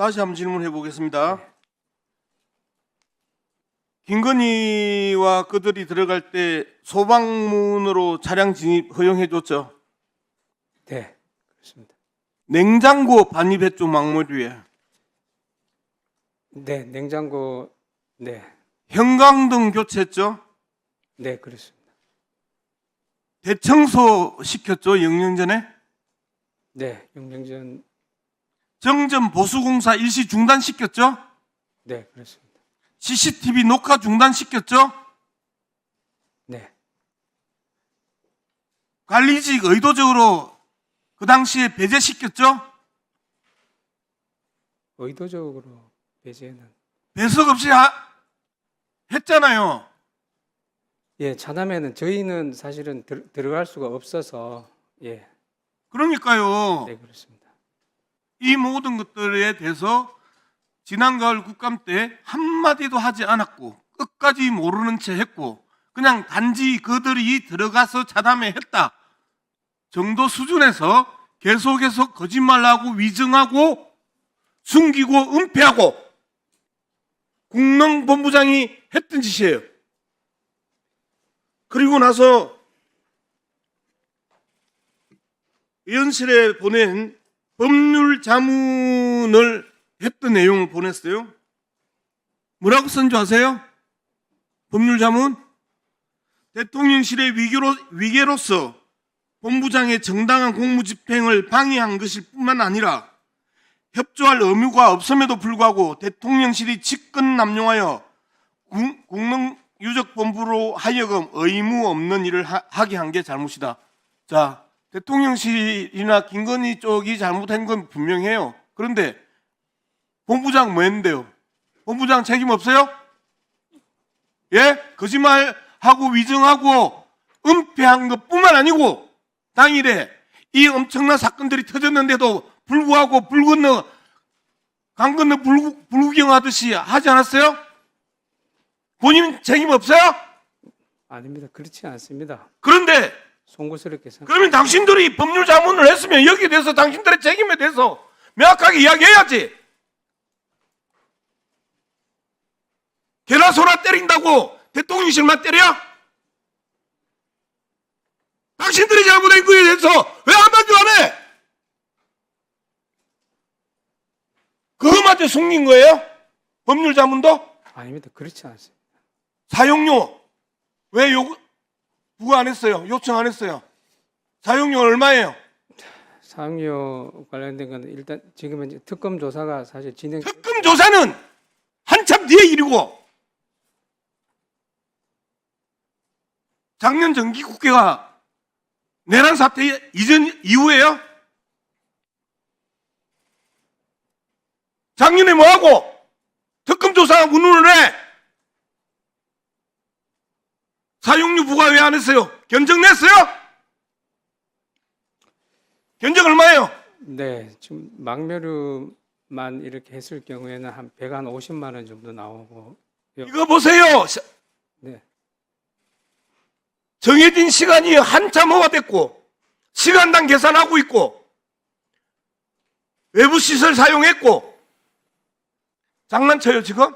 다시 한번 질문해 보겠습니다. 김건희와 그들이 들어갈 때 소방문으로 차량 진입 허용해 줬죠. 네, 그렇습니다. 냉장고 반입했죠 망물 위에. 네, 냉장고, 네, 형광등 교체했죠. 네, 그렇습니다. 대청소 시켰죠 영영 전에. 네, 영정전, 정전 보수공사 일시 중단시켰죠. 네, 그렇습니다. CCTV 녹화 중단시켰죠. 네, 관리직 의도적으로 그 당시에 배제시켰죠. 의도적으로 배제는 배석 없이 하- 했잖아요. 예, 차남에는 저희는 사실은 들, 들어갈 수가 없어서 예, 그러니까요. 네, 그렇습니다. 이 모든 것들에 대해서 지난 가을 국감 때 한마디도 하지 않았고 끝까지 모르는 채 했고 그냥 단지 그들이 들어가서 차담회 했다 정도 수준에서 계속해서 거짓말하고 위증하고 숨기고 은폐하고 국정본부장이 했던 짓이에요. 그리고 나서 의원실에 보낸 법률 자문을 했던 내용을 보냈어요. 뭐라고 쓴 줄 아세요? 법률 자문? 대통령실의 위기로, 위계로서 본부장의 정당한 공무 집행을 방해한 것일 뿐만 아니라 협조할 의무가 없음에도 불구하고 대통령실이 직권 남용하여 국- 국능유적본부로 하여금 의무 없는 일을 하, 하게 한 게 잘못이다. 자, 대통령실이나 김건희 쪽이 잘못한 건 분명해요. 그런데 본부장 뭐 했는데요? 본부장 책임 없어요? 예? 거짓말하고 위증하고 은폐한 것 뿐만 아니고 당일에 이 엄청난 사건들이 터졌는데도 불구하고 불 건너 강 건너 불, 불구경하듯이 하지 않았어요? 본인 책임 없어요? 아닙니다. 그렇지 않습니다. 그런데 송구스럽게 생각. 그러면 당신들이 법률 자문을 했으면 여기에 대해서 당신들의 책임에 대해서 명확하게 이야기해야지. 개나 소나 때린다고 대통령실만 때려? 당신들이 잘못한 거에 대해서 왜 한마디도 안 해? 그것마저 숨긴 거예요? 법률 자문도? 아닙니다. 그렇지 않습니다. 사용료 왜 요구 부과 안 했어요? 요청 안 했어요? 사용료 얼마예요? 사용료 관련된 건 일단 지금은 이제 특검 조사가 사실 진행 특검 조사는 한참 뒤의 일이고 작년 정기 국회가 내란 사태 이전 이후에요? 작년에 뭐 하고 특검 조사 운운을 해? 왜안 했어요? 견적 냈어요? 견적 얼마예요? 네, 지금 망멸유만 이렇게 했을 경우에는 한 150만 원 정도 나오고 이거 보세요. 시- 네. 정해진 시간이 한참 허가됐고 시간당 계산하고 있고 외부 시설 사용했고 장난쳐요 지금?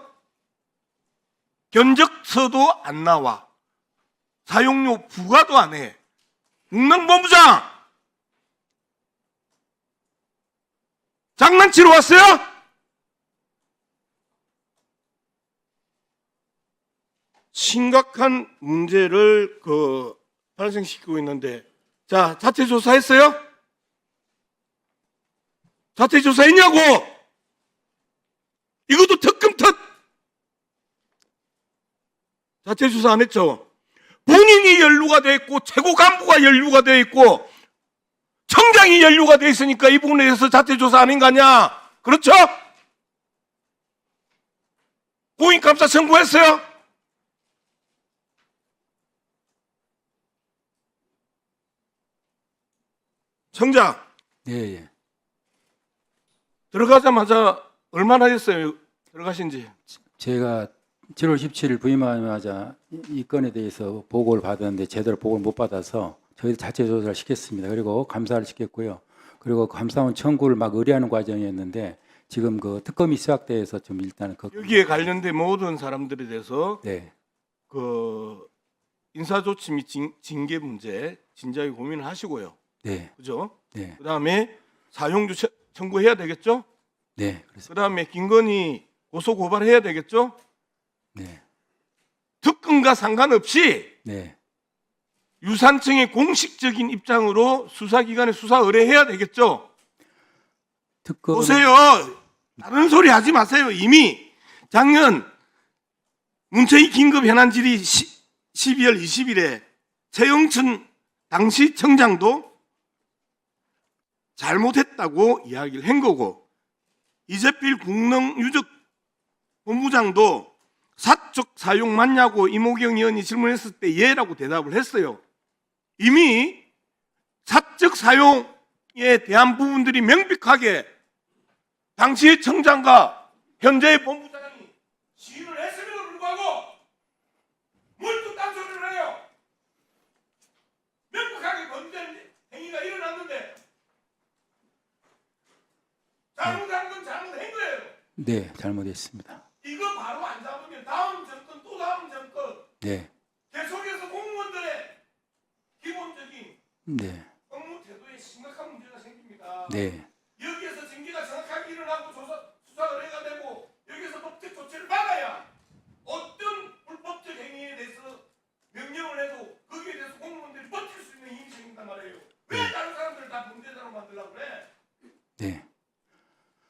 견적서도 안 나와 사용료 부과도 안 해. 국방본부장 장난치러 왔어요? 심각한 문제를 그 발생시키고 있는데 자 자체 조사했어요? 자체 조사했냐고? 이것도 특검 탓 자체 조사 안 했죠? 본인이 연루가 돼 있고 최고 간부가 연루가 돼 있고 청장이 연루가 돼 있으니까 이 부분에 대해서 자체 조사 아닌 거 아니야? 그렇죠? 고인감사 청구했어요? 청장 예, 예. 들어가자마자 얼마나 됐어요? 들어가신지. 제가 7월 17일 부임하자마자 이- 이 건에 대해서 보고를 받았는데 제대로 보고를 못 받아서 저희도 자체 조사를 시켰습니다. 그리고 감사를 시켰고요. 그리고 감사원 청구를 막 의뢰하는 과정이었는데 지금 그 특검이 시작돼서 좀 일단은 그 여기에 관련된 모든 사람들에 대해서 네, 그 인사 조치 및 징, 징계 문제 진지하게 고민을 하시고요. 네, 그죠? 네, 그다음에 사용주 처- 청구해야 되겠죠? 네, 그래서 그다음에 김건희 고소 고발해야 되겠죠? 네, 특검과 상관없이 네, 유산청의 공식적인 입장으로 수사기관에 수사 의뢰해야 되겠죠? 특검 보세요. 다른 소리 하지 마세요. 이미 작년 문체위 긴급 현안 질의 12월 20일에 최영춘 당시 청장도 잘못했다고 이야기를 한 거고 이재필 국능 유적 본부장도 사적 사용 맞냐고 이모경 의원이 질문했을 때 예라고 대답을 했어요. 이미 사적 사용에 대한 부분들이 명백하게 당시의 청장과 현재의 본부장이 시인을 했음에도 불구하고 뭘또 딴소리를 해요. 명백하게 범죄된 행위가 일어났는데 잘못한 건 잘못한 거예요. 네, 잘못했습니다. 이거 바로 안 잡으면 다음 정권 또 다음 정권 네, 계속해서 공무원들의 기본적인 네, 업무 태도에 심각한 문제가 생깁니다. 네, 여기에서 징계가 정확하게 일어나고 조사, 수사 의뢰가 되고 여기서 법적 조치를 받아야 어떤 불법적 행위에 대해서 명령을 해도 거기에 대해서 공무원들이 버틸 수 있는 힘이 생긴단 말이에요. 왜 다른 사람들을 다 범죄자로 만들려고 그래? 네.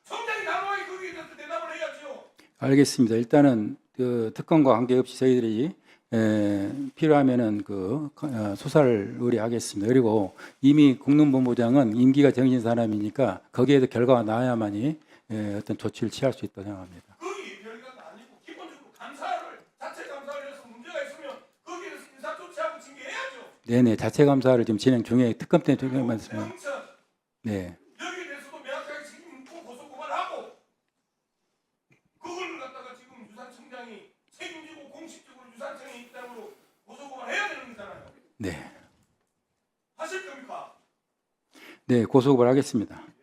성장이 단호하게 거기에 대해서 대답을 해야죠. 알겠습니다. 일단은 그 특검과 관계없이 저희들이 에, 필요하면은 그 어, 수사를 의뢰하겠습니다. 그리고 이미 국능본부장은 임기가 정해진 사람이니까 거기에 서 결과가 나야만이 에, 어떤 조치를 취할 수 있다고 생각합니다. 거기 별거가 아니고 기본적으로 감사를 자체 감사를 해서 문제가 있으면 거기에 대해서 인사 조치하고 징계해야죠. 네네 자체 감사를 지금 진행 중에 특검 때문에 있으면 최영천 네, 여기에 대해서도 명확하게 책임 묻고 고소 고발하고 그걸 갖다가 지금 유산청장이 책임지고 공식적으로 유산청의 입장으로 고소 고발해야 되는 거잖아요. 네, 하실 겁니까? 네 고소고발 하겠습니다.